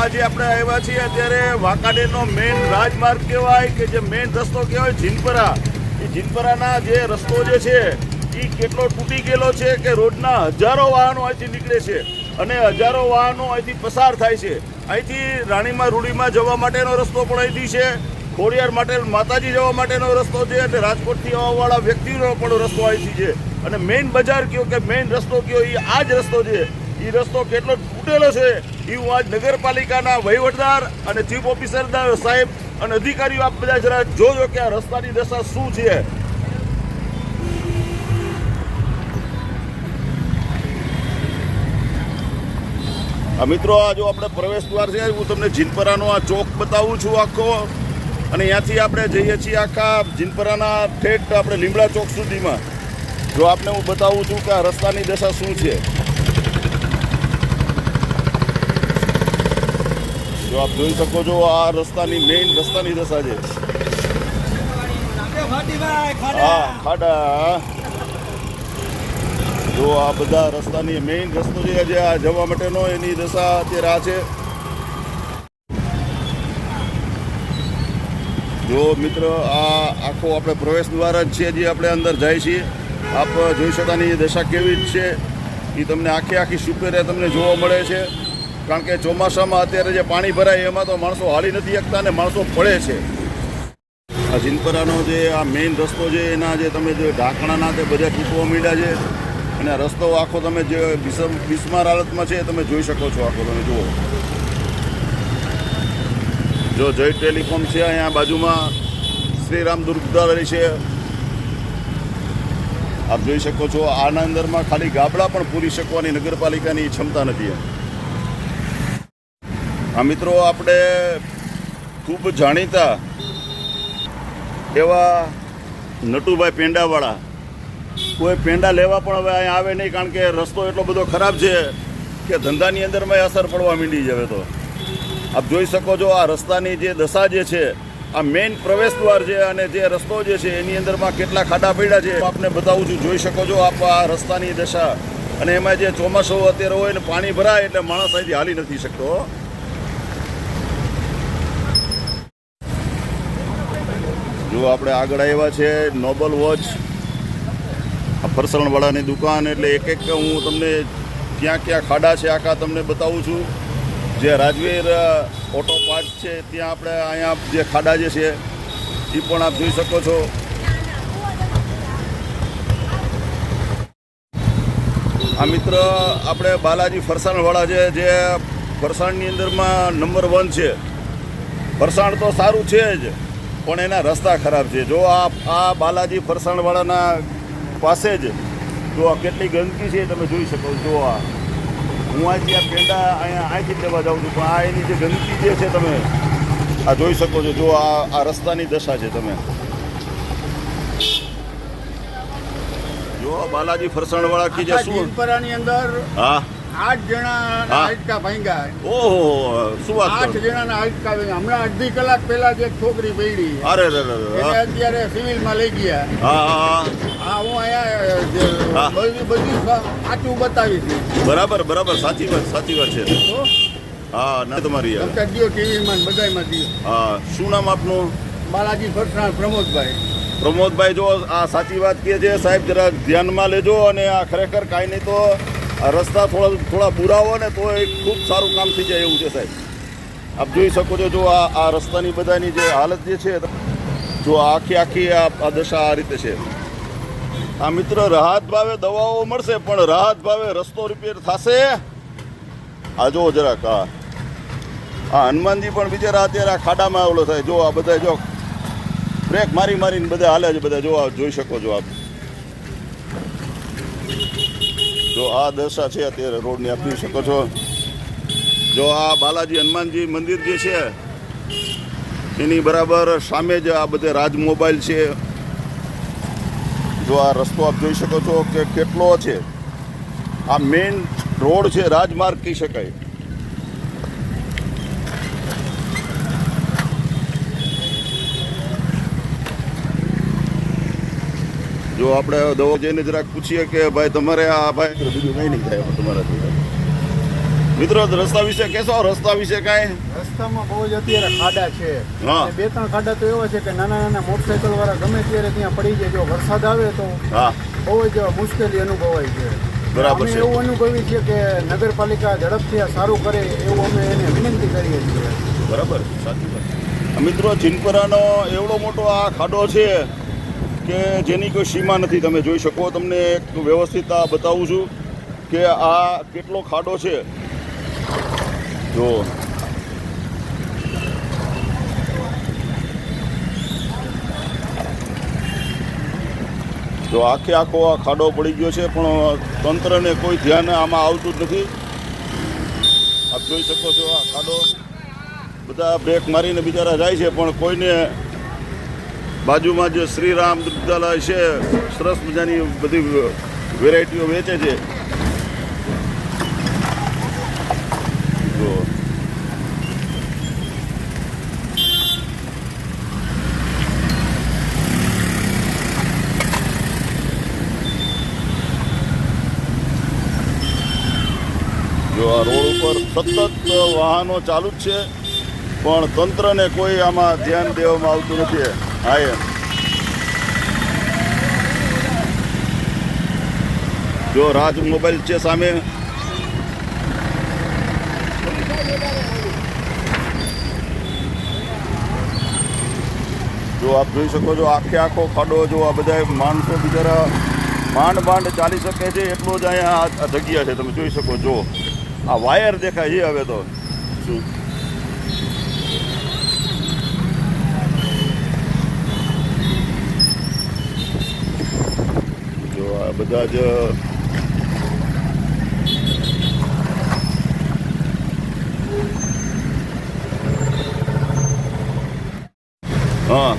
આજે આપણે આવ્યા છીએ અત્યારે વાંકાનેરનો મેઇન રાજમાર્ગ કહેવાય કે જે મેઇન રસ્તો કહેવાય જીનપરા એ જીનપરાના જે રસ્તો જે છે એ કેટલો તૂટી ગયેલો છે કે રોજના હજારો વાહનો અહીંથી નીકળે છે અને હજારો વાહનો અહીંથી પસાર થાય છે. અહીંથી રાણીમાં રૂડીમાં જવા માટેનો રસ્તો પણ અહીંથી છે. ખોડિયાર માટે માતાજી જવા માટેનો રસ્તો છે અને રાજકોટથી આવવાવાળા વ્યક્તિનો પણ રસ્તો અહીંથી છે. અને મેઇન બજાર કયો કે મેઇન રસ્તો કયો એ આ જ રસ્તો છે. એ રસ્તો કેટલો તૂટેલો છે એ હું આજ નગરપાલિકાના વહીવટદાર અને ચીફ ઓફિસર સાહેબ અને અધિકારીઓ આપ બધા જરા જોજો કે આ રસ્તાની દશા શું છે. મિત્રો, આ જો આપણે પ્રવેશ દ્વાર છે, હું તમને જીનપરાનો આ ચોક બતાવું છું આખો. અને ત્યાંથી આપણે જઈએ છીએ આખા જીનપરાના ઠેઠ આપણે લીમડા ચોક સુધીમાં. જો આપને હું બતાવું છું કે આ રસ્તાની દશા શું છે. જો આપ જોઈ શકો છો આ રસ્તાની મેઇન રસ્તાની દશા છે. હા ખાડા જો આ બધા રસ્તાની મેઇન રસ્તો છે જે આ જવા માટેનો એની દશા અત્યારે આ છે. જો મિત્ર આ આખો આપણે પ્રવેશ દ્વાર જ છે જે આપણે અંદર જાય છીએ. આપ જોઈ શકાની દશા કેવી જ છે. એ તમને આખી આખી સુપેરે તમને જોવા મળે છે. કારણ કે ચોમાસામાં અત્યારે જે પાણી ભરાય એમાં તો માણસો હાલી નથી શકતા અને માણસો પડે છે. આ જીનપરાનો જે આ મેઇન રસ્તો છે, એના જે તમે જે ઢાંકણાના તે બધા તૂટવા માંડ્યા છે, અને રસ્તો આખો તમે જે બિસ્મ બિસ્માર હાલતમાં છે તમે જોઈ શકો છો આખો, તમે જુઓ. જો જય ટેલિકોમ છે, અહીંયા બાજુમાં શ્રીરામ દુર્ગદારી છે. આપ જોઈ શકો છો આના અંદરમાં ખાલી ગાબડા પણ પૂરી શકવાની નગરપાલિકાની ક્ષમતા નથી આ મિત્રો, આપણે ખૂબ જાણીતા એવા નટુભાઈ પેંડાવાળા. કોઈ પેંડા લેવા પણ હવે અહીંયા આવે નહીં, કારણ કે રસ્તો એટલો બધો ખરાબ છે કે ધંધાની અંદરમાં અસર પડવા માંડી જવે તો. આપ જોઈ શકો છો, આ રસ્તાની જે દશા જે છે, આ મેઇન પ્રવેશ દ્વાર છે અને જે રસ્તો જે છે, એની અંદરમાં કેટલા ખાડા પડ્યા છે, આપને બતાવું છું. જોઈ શકો છો, આપ આ રસ્તાની દશા. અને એમાં જે ચોમાસું અત્યારે હોય ને, પાણી ભરાય એટલે માણસ અહીંથી હાલી નથી શકતો. જો આપણે આગળ આવ્યા છે નોબલ વોચ ફરસણવાળાની દુકાન, એટલે એક એક હું તમને ક્યાં ક્યાં ખાડા છે, આખા તમને બતાવું છું. જે રાજવીર ઓટો પાર્ટ છે, ત્યાં આપણે અહીંયા જે ખાડા જે છે એ પણ આપ જોઈ શકો છો. આ મિત્ર, આપણે બાલાજી ફરસાણવાળા છે, જે ફરસાણની અંદરમાં નંબર વન છે. ફરસાણ તો સારું છે જ. પણ એના રસ્તા ખરાબ છે. જો આ આ બાલાજી ફરસાણવાળાના પાસે જ જો આ કેટલી ગંદકી છે એ તમે જોઈ શકો જો આ હું અહીંથી આ પેંડા અહીંયા અહીંથી લેવા જાઉં છું પણ આ એની જે ગંદકી જે છે તમે આ જોઈ શકો છો. જો આ આ રસ્તાની દશા છે તમે. જો આ બાલાજી ફરસાણવાળા કી જે શું પરાની અંદર હા. આઠ જણા આટકા હાડકા ભાંગ્યા. ઓહો શું વાત આઠ જણાના હાડકા ભાંગ્યા. હમણાં અડધી કલાક પહેલા જ એક છોકરી પડી. અરે અરે રે રે અત્યારે સિવિલમાં લઈ ગયા. હા હા હું. અહીંયા. બધી બધી સાચું બતાવી હતી બરાબર બરાબર. સાચી વાત સાચી વાત છે. હા? ના તમારી યાર. દિયો ટીવીમાં બધામાં દિયો. હા શું નામ આપનું? બાલાજી ફરસાણ પ્રમોદભાઈ. પ્રમોદભાઈ જો આ સાચી વાત કહે છે સાહેબ જરા ધ્યાનમાં લેજો અને આ ખરેખર કાંઈ નહીં તો રસ્તા થોડા થોડા બુરા હોય ને તો એ ખૂબ સારું કામ થઈ જાય એવું છે, સાહેબ. આપ જોઈ શકો છો, જો આ આ રસ્તાની બધાની જે હાલત જે છે, જો આખી આખી આ દશા આ રીતે છે. આ મિત્ર રાહત ભાવે દવાઓ મળશે, પણ રાહત ભાવે રસ્તો રિપેર થશે? આ જો જરાક, આ આ હનુમાનજી પણ બિચારા અત્યારે આ ખાડામાં ઓલો થાય. જો આ બધા જો બ્રેક મારી મારીને બધા હાલે છે, બધા જોવા જોઈ શકો છો આપ. જો આ દશા છે, અત્યારે રોડની આપ જોઈ શકો છો. જો આ બાલાજી હનુમાનજી મંદિર જે છે, એની બરાબર સામે જ આ બધે રાજ મોબાઈલ છે. જો આ રસ્તો આપ જોઈ શકો છો કે કેટલો છે. આ મેઇન રોડ છે, રાજમાર્ગ કહી શકાય. જો આપણે દવા જઈને જરાક પૂછીએ કે ભાઈ તમારે આ ભાઈ બીજું કંઈ નહીં થાય તમારાથી. મિત્રો રસ્તા વિશે કેશો રસ્તા વિશે કાંઈ? રસ્તામાં બહુ જ અત્યારે ખાડા છે. બે ત્રણ ખાડા તો એવા છે કે નાના નાના મોટરસાયકલ વાળા ગમે ત્યારે ત્યાં પડી જાય જો વરસાદ આવે તો બહુ જ મુશ્કેલી અનુભવાય છે. બરાબર છે. એવું અનુભવી છે કે નગરપાલિકા ઝડપથી આ સારું કરે એવું અમે એને વિનંતી કરીએ છીએ. બરાબર સાચી વાત. મિત્રો જીનપરાનો એવડો મોટો આ ખાડો છે. કે જેની કોઈ સીમા નથી, તમે જોઈ શકો. તમને એક વ્યવસ્થિત બતાવું છું કે આ કેટલો ખાડો છે. જો. જો આખે આખો આ ખાડો પડી ગયો છે, પણ તંત્રને કોઈ ધ્યાન આમાં આવતું જ નથી. આપ જોઈ શકો છો આ ખાડો. બધા બ્રેક મારીને બિચારા જાય છે, પણ કોઈને બાજુમાં જે શ્રીરામ દુગ્ધાલય છે, સરસ મજાની બધી વેરાયટીઓ વેચે છે. જો. આ રોડ ઉપર સતત વાહનો ચાલુ જ છે, પણ તંત્રને કોઈ આમાં ધ્યાન દેવામાં આવતું નથી. હા એમ જો રાજ મોબાઈલ છે સામે જો આપ જોઈ શકો છો, આખે આખો ખાડો જો આ બધા માણસો બિચારા માંડ માંડ ચાલી શકે છે, એટલો જ અહીંયા આ જગ્યા છે, તમે જોઈ શકો જો આ વાયર દેખાય છે હવે તો. શું? બધા જ હા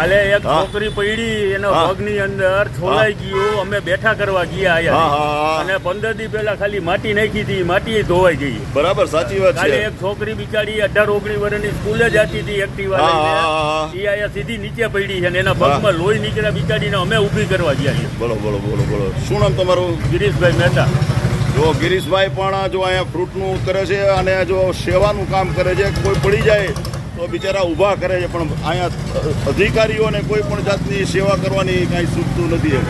કાલે એક છોકરી પડી એનો. પગની અંદર છોલાઈ ગયું. અમે બેઠા કરવા ગયા આયા અને પંદર દી પહેલા ખાલી માટી નાખી હતી માટી ધોવાઈ ગઈ. બરાબર સાચી વાત છે. એક છોકરી બિચારી અઢાર ઓગણીસ વર્ષની સ્કૂલે જતી હતી એક્ટિવા. ઈ આયા સીધી નીચે પડી છે અને એના પગમાં લોહી નીકળ્યા બિચારીને અમે ઊભી કરવા ગયા બોલો બોલો બોલો બોલો. શું નામ તમારું? ગિરીશભાઈ મહેતા. જો ગિરીશભાઈ પણ જો અહીંયા ફ્રૂટનું કરે છે અને જો સેવાનું કામ કરે છે કોઈ પડી જાય તો બિચારા ઊભા કરે છે, પણ અહીંયા અધિકારીઓને કોઈ પણ જાતની સેવા કરવાની કાંઈ સૂચતું નથી એમ.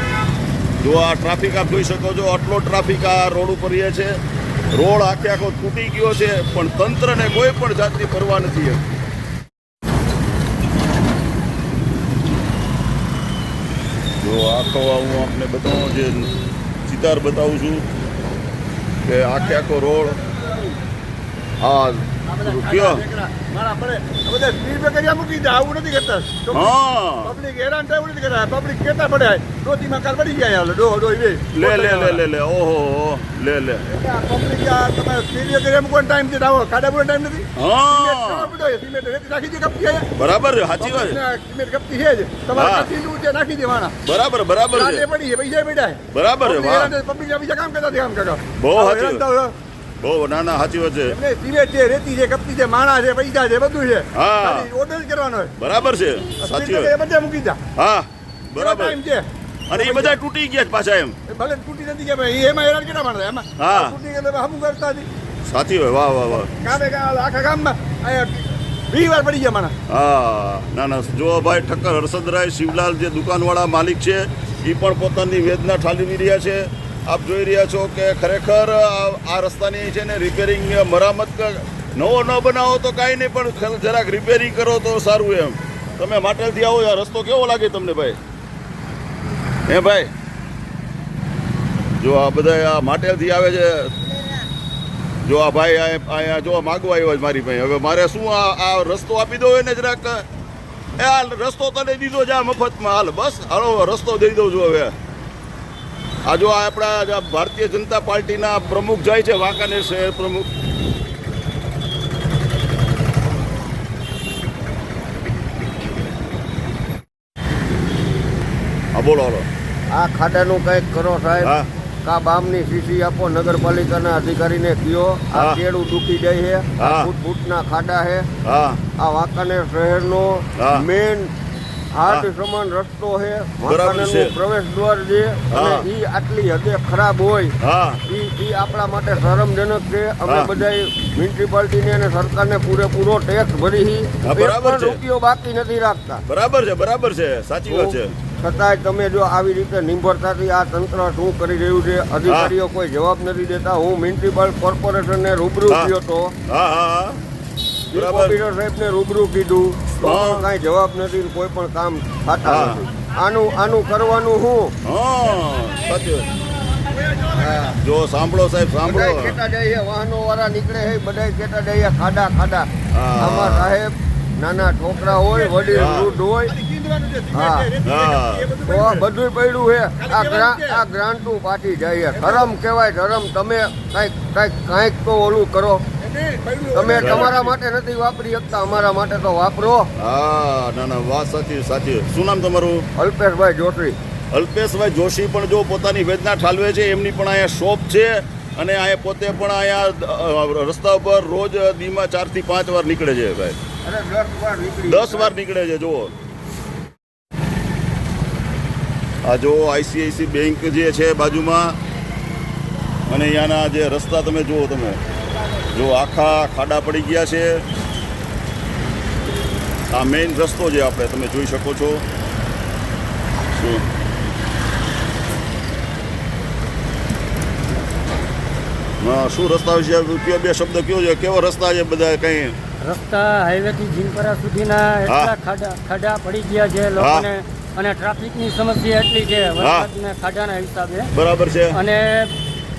જો આ ટ્રાફિક આપ જોઈ શકો છો, આટલો ટ્રાફિક આ રોડ ઉપર રહે છે. રોડ આખે આખો તૂટી ગયો છે, પણ તંત્રને કોઈ પણ જાતની પરવા નથી એમ. જો આખો આ હું આપને બતાવું, જે ચિતાર બતાવું છું, કે આખે આખો રોડ હા કયો બધા સ્પીડ બ્રેકર મૂકી દે આવું નથી કરતા. પબ્લિક હેરાન થાય એવું નથી કરતા. પબ્લિક કેતા પડે ડોતીમાં કાલ પડી જાય હાલો ડો ડો લે લે લે લે લે ઓહો ઓહો, લે લે. પબ્લિક તમે સ્પીડ બ્રેકર મૂકવાનો ટાઈમ છે આવો ખાડા પૂરો ટાઈમ નથી બરાબર સાચી વાત. નાખી દેવાના બરાબર બરાબર પડી પૈસા પડ્યા બરાબર પબ્લિક બીજા કામ કરતા કામ કરતા બહુ સાચી બહુ ના ના સાચી વાત છે સિમેન્ટ છે રેતી છે કપતી છે માણા છે પૈસા છે બધું છે. હા. ઓર્ડર કરવાનો બરાબર છે સાચી વાત. બધે મૂકી દા. હા બરાબર. ટાઈમ છે. અને એ બધા તૂટી ગયા છે પાછા એમ. એ ભલે તૂટી નથી ગયા ભાઈ એમાં હેરાન કેટલા માણસ એમાં હા. તૂટી ગયા હમું કરતા હતી સાચી હોય વાહ વાહ વાહ. કામે આખા ગામમાં વીસ વાર પડી ગયા માણસ. હા ના ના જો ભાઈ ઠક્કર હર્ષદરાય શિવલાલ જે દુકાનવાળા માલિક છે એ પણ પોતાની વેદના ઠાલવી રહ્યા છે. આપ જોઈ રહ્યા છો કે ખરેખર આ રસ્તાની છે ને રિપેરિંગ મરામત નવો ન બનાવો તો કાંઈ નહીં, પણ જરાક રિપેરિંગ કરો તો સારું એમ. તમે માટેલથી આવો આ રસ્તો કેવો લાગે તમને ભાઈ? હે ભાઈ? જો આ બધા આ માટેલથી આવે છે. જો આ ભાઈ અહીંયા જો માગવા આવ્યો છે મારી ભાઈ. હવે મારે શું આ આ રસ્તો આપી દો એને જરાક? એ આ રસ્તો તને દીધો આ મફતમાં. હાલ બસ, હાલો, રસ્તો દઈ દઉં છું હવે. આ જો આ આપણા ભારતીય જનતા પાર્ટીના પ્રમુખ જાય છે વાંકાનેર શહેર પ્રમુખ. હા બોલો હાલો. આ ખાડાનું કંઈક કરો સાહેબ. કા બામની સીસી આપો નગરપાલિકાના અધિકારીને કયો. આ. કેળું ડૂકી જાય છે. ફૂટ ફૂટના ખાડા છે. હા. આ વાંકાનેર શહેરનો હા. મેન હા. સમાન રસ્તો છે. બરાબર છે. પ્રવેશ દ્વાર છે. અને ઈ આટલી હદે ખરાબ હોય હા. ઈ ઈ આપણા માટે શરમજનક છે. અમે બધાય મ્યુનિસિપાલિટી ને અને સરકારને પૂરેપૂરો ટેક્સ ભરી હી. બરાબર છે. રૂપિયો બાકી નથી રાખતા. બરાબર છે બરાબર છે. સાચી વાત છે. છતાંય તમે જો આવી રીતે નિર્ભરતાથી આ તંત્ર શું કરી રહ્યું છે અધિકારીઓ કોઈ જવાબ નથી દેતા. હું મ્યુનિસિપલ કોર્પોરેશનને રૂબરૂ થયો ગયો હા હા હા બરાબર સાહેબને રૂબરૂ કીધું. તો કાંઈ જવાબ નથી કોઈ પણ કામ થતા નથી. આનું આનું કરવાનું હું? હા જો સાંભળો સાહેબ સાંભળો. ખેતા જઈએ વાહનો વાળા નીકળે છે બધાય ખેતા જાય ખાડા ખાડા. હા. આમાં સાહેબ નાના છોકરા હોય વડીલ હા. વૃદ્ધ હોય. હા. હા. તો આ બધું પડ્યું હે. આ ગ્રા આ ગ્રાન્ટું પાછી જાય. ધરમ કહેવાય ધરમ. તમે કાંઈક કાંઈક કાંઈક તો ઓલું કરો. તમે તમારા માટે નથી વાપરી શકતા અમારા માટે તો વાપરો. હા ના ના વાત સાચી સાચી. શું નામ તમારું? અલ્પેશભાઈ જોશી. અલ્પેશભાઈ જોશી પણ જો પોતાની વેદના ઠાલવે છે એમની પણ અહીંયા શોપ છે અને અહીંયા પોતે પણ અહીંયા રસ્તા ઉપર રોજ દીમાં ચારથી પાંચ વાર નીકળે છે ભાઈ. દસ વાર નીકળે છે જુઓ. આ જો આઈસીઆઈસી બેંક જે છે બાજુમાં અને અહીંયાના જે રસ્તા તમે જુઓ તમે. જો આખા ખાડા પડી ગયા છે. આ મેઇન રસ્તો જે આપણે તમે જોઈ શકો છો. શું? રસ્તા વિશે કયો બે શબ્દ કયો છે? કેવો રસ્તા છે બધા કઈ? રસ્તા હાઈવેથી જીનપરા સુધીના એટલા ખાડા ખાડા પડી ગયા છે લોકોને. અને ટ્રાફિકની સમસ્યા એટલી છે વરસાદના ખાડાના હિસાબે. બરાબર છે. અને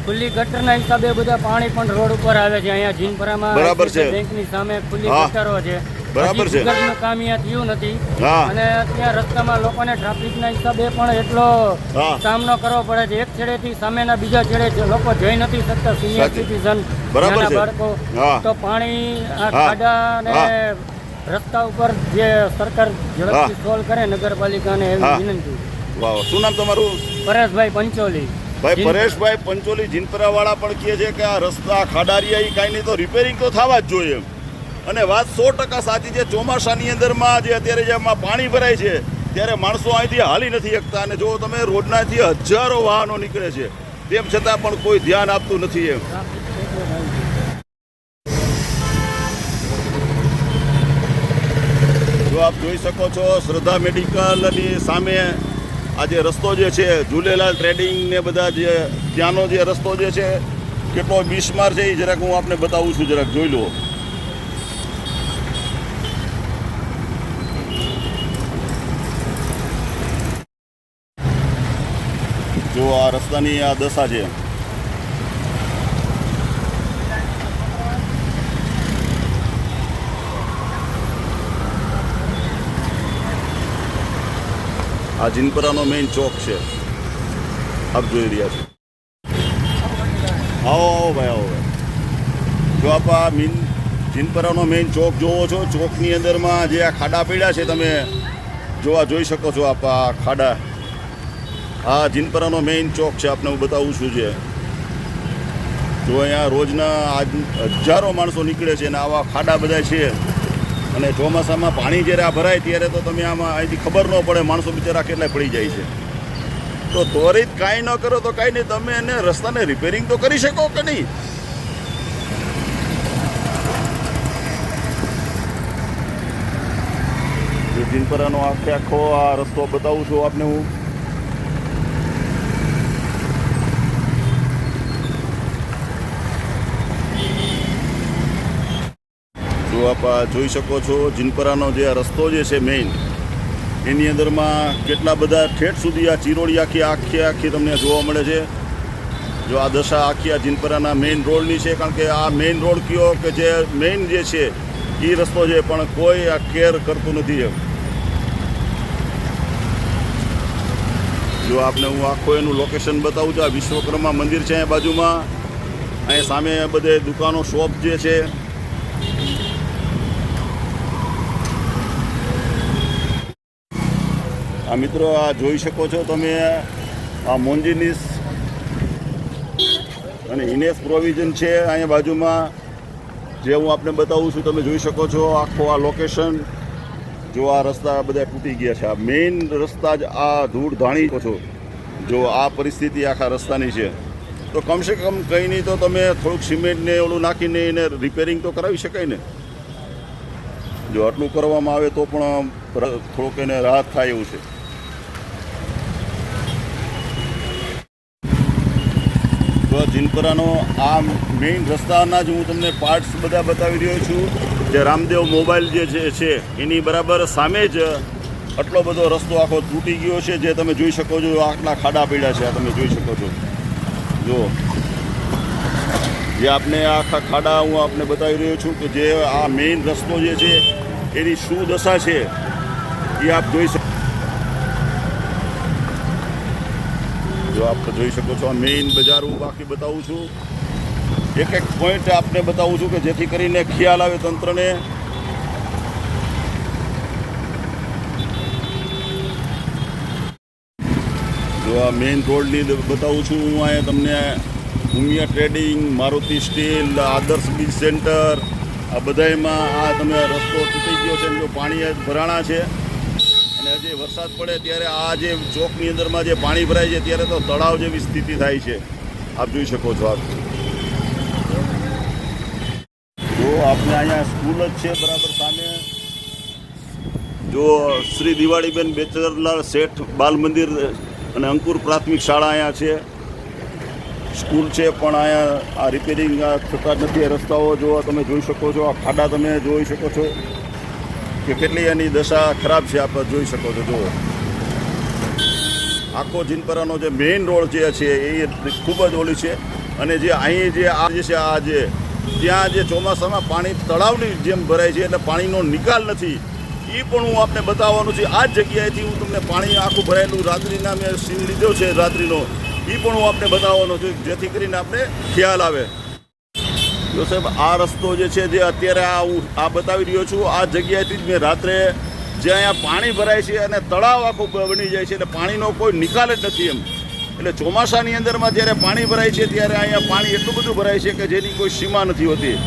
ખુલ્લી ગટરના હિસાબે બધા પાણી પણ રોડ ઉપર આવે છે. અહીંયા જીનપરામાં બરાબર છે. બેંકની સામે ખુલ્લી ગટરો છે. બરાબર છે. ભૂગર્ભનું કામ અહીંયા થયું નથી. અને ત્યાં રસ્તામાં લોકોને ટ્રાફિકના હિસાબે પણ એટલો સામનો કરવો પડે છે. એક છેડેથી સામેના બીજા છેડે લોકો જઈ નથી શકતા સિનિયર સિટીઝન બરાબર છે. બાળકો. તો પાણી આ ખાડા અને રસ્તા ઉપર જે સરકાર ઝડપથી સોલ્વ કરે નગરપાલિકાને. એવી વિનંતી. વાહ. શું નામ તમારું? પરેશભાઈ પંચોલી. ભાઈ પરેશભાઈ પંચોલી જીનપરા વાળા પણ કહે છે કે આ રસ્તા ખાડારિયા ઈ કાંઈ નહીં. તો રિપેરિંગ તો થવા જ જોઈએ અને વાત સો ટકા સાચી છે ચોમાસાની અંદરમાં જે અત્યારે જે પાણી ભરાય છે ત્યારે માણસો અહીંથી હાલી નથી શકતા. અને જો તમે રોડનાથી હજારો વાહનો નીકળે છે તેમ છતાં પણ કોઈ ધ્યાન આપતું નથી એમ. જો આપ જોઈ શકો છો શ્રદ્ધા મેડિકલની સામે આ જે રસ્તો જે છે, ઝૂલેલાલ ટ્રેડિંગ ને બધા જે, ત્યાંનો જે રસ્તો જે છે, કેટલો બિસ્માર છે એ જરાક હું આપને બતાવું છું, જરાક જોઈ લો. જો આ રસ્તાની આ દશા છે. આ જીનપરાનો મેઇન ચોક છે. આપ જોઈ રહ્યા છો. આવો આવો ભાઈ આવો ભાઈ. જો આપ આ મીન જીનપરાનો મેઇન ચોક જોવો છો, ચોકની અંદરમાં જે આ ખાડા પડ્યા છે તમે જોવા જોઈ શકો છો આપ આ ખાડા. આ જીનપરાનો મેઇન ચોક છે, આપને હું બતાવું છું જે. જો અહીંયા રોજના આજ હજારો માણસો નીકળે છે અને આવા ખાડા બધા છે. અને ચોમાસામાં પાણી જ્યારે આ ભરાય ત્યારે તો તમે આમાં અહીંથી ખબર ન પડે માણસો બિચારા કેટલાય પડી જાય છે. તો ત્વરિત કાંઈ ન કરો તો કાંઈ નહીં, તમે એને રસ્તાને રિપેરિંગ તો કરી શકો કે નહીં? જે જીનપરાનો આખે આખો આ રસ્તો બતાવું છું આપને હું. જો આપ જોઈ શકો છો, જીનપરાનો જે રસ્તો જે છે મેઇન એની અંદરમાં કેટલા બધા ઠેઠ સુધી આ ચિરોડી આખી આખી આખી તમને જોવા મળે છે. જો આ દશા આખી આ જીનપરાના મેઇન રોડની છે, કારણ કે આ મેઇન રોડ કયો કે જે મેઇન જે છે, એ રસ્તો છે, પણ કોઈ આ કેર કરતું નથી એમ. જો આપને હું આખો એનું લોકેશન બતાવું છું, આ વિશ્વકર્મા મંદિર છે અહીંયા બાજુમાં. અહીંયા સામે બધે દુકાનો શોપ જે છે આ મિત્રો, આ જોઈ શકો છો તમે, આ મોંજીનીસ અને ઇનેસ પ્રોવિઝન છે અહીંયા બાજુમાં. જે હું આપને બતાવું છું, તમે જોઈ શકો છો આખો આ લોકેશન જો આ રસ્તા બધા તૂટી ગયા છે. આ મેઇન રસ્તા જ આ ધૂળ ધાણી છો. જો આ પરિસ્થિતિ આખા રસ્તાની છે. તો કમસે કમ કંઈ નહીં તો તમે થોડુંક સિમેન્ટને એવું નાખીને એને રિપેરિંગ તો કરાવી શકાય ને. જો આટલું કરવામાં આવે તો પણ થોડુંક એને રાહત થાય એવું છે. તો જીનપરાનો આ મેઇન રસ્તાના જ હું તમને પાર્ટ્સ બધા બતાવી રહ્યો છું. જે રામદેવ મોબાઈલ જે છે એની બરાબર સામે જ આટલો બધો રસ્તો આખો તૂટી ગયો છે, જે તમે જોઈ શકો છો આટલા ખાડા પડ્યા છે, આ તમે જોઈ શકો છો. જો, જે આપને આખા ખાડા હું આપને બતાવી રહ્યો છું કે જે આ મેઇન રસ્તો જે છે, એની શું દશા છે, એ આપ જોઈ શકો જો આપ જોઈ શકો છો, આ મેઇન બજાર હું બાકી બતાવું છું. એક એક પોઈન્ટ આપને બતાવું છું કે જેથી કરીને ખ્યાલ આવે તંત્રને. જો આ મેઇન રોડની બતાવું છું, હું અહીંયા તમને ઉમિયા ટ્રેડિંગ મારુતિ સ્ટીલ, આદર્શ બીજ સેન્ટર આ બધામાં આ તમે રસ્તો તૂટી ગયો છે જો પાણી ભરાણા છે વરસાદ પડે ત્યારે આ જે ચોકની અંદરમાં જે પાણી ભરાય છે ત્યારે તો તળાવ જેવી સ્થિતિ થાય છે. આપ જોઈ શકો છો આપ જો આપણે અહીંયા સ્કૂલ જ છે બરાબર સામે. જો શ્રી દિવાળીબેન બેચરલાલ શેઠ બાલ મંદિર અને અંકુર પ્રાથમિક શાળા અહીંયા છે. સ્કૂલ છે પણ અહીંયા આ રિપેરિંગ થતા નથી. રસ્તાઓ જો તમે જોઈ શકો છો. આ ખાડા તમે જોઈ શકો છો. કે કેટલી એની દશા ખરાબ છે આપણે જોઈ શકો છો, જુઓ. આખો જીનપરાનો જે મેઇન રોડ જે છે એ ખૂબ જ ઓલી છે. અને જે અહીં જે આ જે છે, આ જે, ત્યાં જે ચોમાસામાં પાણી તળાવની જેમ ભરાય છે, એટલે પાણીનો નિકાલ નથી. એ પણ હું આપને બતાવવાનું છે, આ જ જગ્યાએથી હું તમને પાણી આખું ભરાયેલું રાત્રિના મેં સીન લીધો છે, રાત્રિનો. એ પણ હું આપને બતાવવાનો છું, જેથી કરીને આપણે ખ્યાલ આવે. જો સાહેબ, આ રસ્તો જે છે જે અત્યારે આ હું આ બતાવી રહ્યો છું. આ જગ્યાએથી જ મેં રાત્રે જે અહીંયા પાણી ભરાય છે અને તળાવ આખું બની જાય છે, એટલે પાણીનો કોઈ નિકાલ જ નથી એમ. એટલે ચોમાસાની અંદરમાં જ્યારે પાણી ભરાય છે, ત્યારે અહીંયા પાણી એટલું બધું ભરાય છે કે જેની કોઈ સીમા નથી હોતી.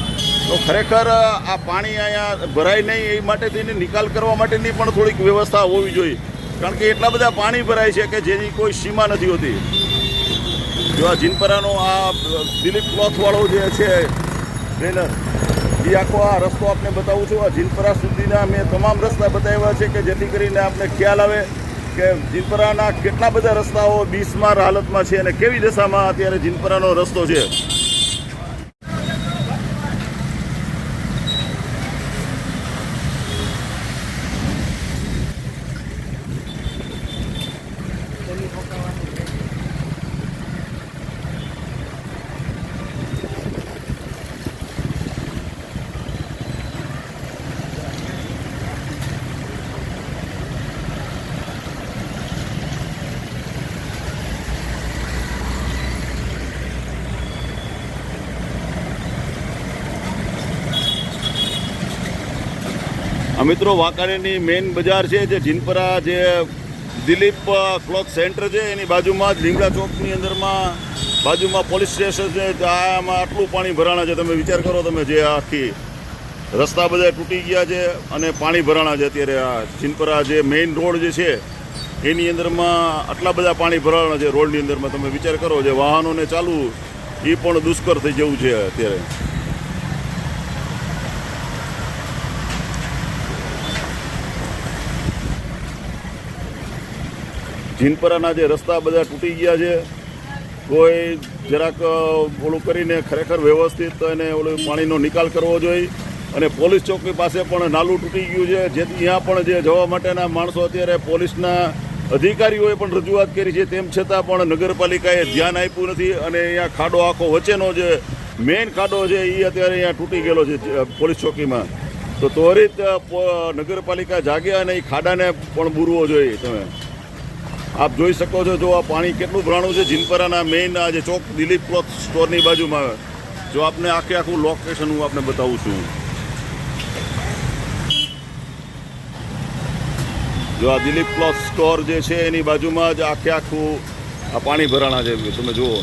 તો ખરેખર આ પાણી અહીંયા ભરાય નહીં, એ માટે તેને નિકાલ કરવા માટેની પણ થોડીક વ્યવસ્થા હોવી જોઈએ. કારણ કે એટલા બધા પાણી ભરાય છે કે જેની કોઈ સીમા નથી હોતી. જો આ જીનપરાનો આ દિલીપ ક્લોથવાળો જે છે ટ્રેલર. એ આખો આ રસ્તો આપને બતાવું છું. આ જીલપરા સુધીના મેં તમામ રસ્તા બતાવ્યા છે કે જેથી કરીને આપને ખ્યાલ આવે કે જીનપરાના કેટલા બધા રસ્તાઓ બિસ્માર હાલતમાં છે અને કેવી દશામાં અત્યારે જીનપરાનો રસ્તો છે. મિત્રો વાંકાણીની મેઇન બજાર છે, જે જીનપરા, જે દિલીપ ક્લોથ સેન્ટર છે, એની બાજુમાં જ લીમડા ચોકની અંદરમાં, બાજુમાં પોલીસ સ્ટેશન છે આમાં આટલું પાણી ભરાણા છે. તમે વિચાર કરો તમે જે આખી રસ્તા બધા તૂટી ગયા છે અને પાણી ભરાણા છે અત્યારે આ જીનપરા જે મેઇન રોડ જે છે, એની અંદરમાં આટલા બધા પાણી ભરાણા છે, રોડની અંદરમાં. તમે વિચાર કરો જે વાહનોને ચાલવું એ પણ દુષ્કર થઈ જવું છે અત્યારે. જીનપરાના જે રસ્તા બધા તૂટી ગયા છે, કોઈ જરાક ઓલું કરીને ખરેખર વ્યવસ્થિત અને ઓલું પાણીનો નિકાલ કરવો જોઈએ. અને પોલીસ ચોકી પાસે પણ નાલું તૂટી ગયું છે. જેથી ત્યાં પણ જે જવા માટેના માણસો અત્યારે પોલીસના અધિકારીઓએ પણ રજૂઆત કરી છે. તેમ છતાં પણ નગરપાલિકાએ ધ્યાન આપ્યું નથી અને અહીંયા ખાડો આખો વચ્ચેનો જે મેઇન ખાડો છે એ અત્યારે અહીંયા તૂટી ગયેલો છે પોલીસ ચોકીમાં. તો ત્વરિત નગરપાલિકા જાગ્યા અને એ ખાડાને પણ બૂરવો જોઈએ તમે. આપ જોઈ શકો છો, જો આ પાણી કેટલું ભરાણું છે. જીનપરાના મેઇન આ જે ચોક દિલીપ ક્લોથ સ્ટોરની બાજુમાં. જો આપને આખે આખું લોકેશન હું આપને બતાવું છું. જો આ દિલીપ ક્લોથ સ્ટોર જે છે એની બાજુમાં જ આખે આખું આ પાણી ભરાણા છે. તમે જુઓ.